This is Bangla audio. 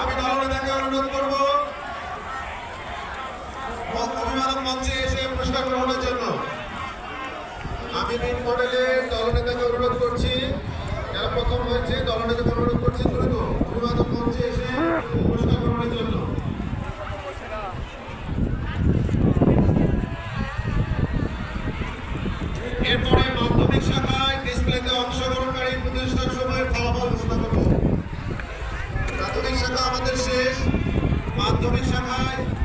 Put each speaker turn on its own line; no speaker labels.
আমি দলনেতাকে অনুরোধ করব অভিভাবক মঞ্চে এসে পুরস্কার গ্রহণের জন্য। আমি মিট মডেলের দলনেতাকে অনুরোধ করছি, যারা প্রথম হয়েছে, দলনেতাকে অনুরোধ করছি, দ্রুত অভিভাবক মঞ্চে এসে পুরস্কার গ্রহণের জন্য। এরপরে মাধ্যমিক মাধ্যমিক শাখায়